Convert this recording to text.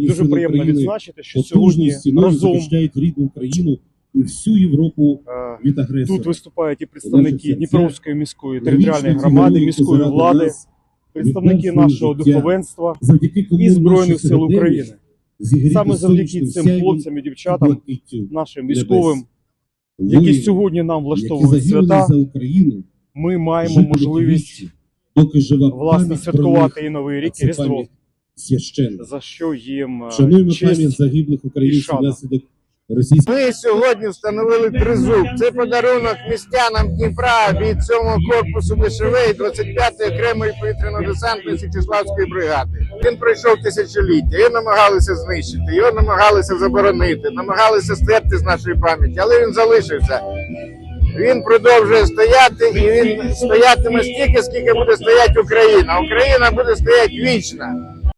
І Дуже приємно України відзначити, що сьогодні разом рідну Україну і всю Європу е, від агресора. тут виступають і представники Дніпровської міської територіальної громади, міської влади, представники нашого духовенства і збройних сил України. Саме завдяки цим хлопцям і дівчатам, нашим військовим, які сьогодні нам влаштовують свята, ми маємо можливість власне святкувати і новий рік, і Різдво, священна. за що їм е, Шануємо пам'ять честь. загиблих українців шана. внаслідок російської Ми сьогодні встановили тризуб. Це подарунок містянам Дніпра від 7 корпусу і 25-ї окремої повітряно-десантної Січеславської бригади. Він пройшов тисячоліття. Його намагалися знищити, його намагалися заборонити, намагалися стерти з нашої пам'яті, але він залишився. Він продовжує стояти, і він стоятиме стільки, скільки буде стояти Україна. Україна буде стояти вічно.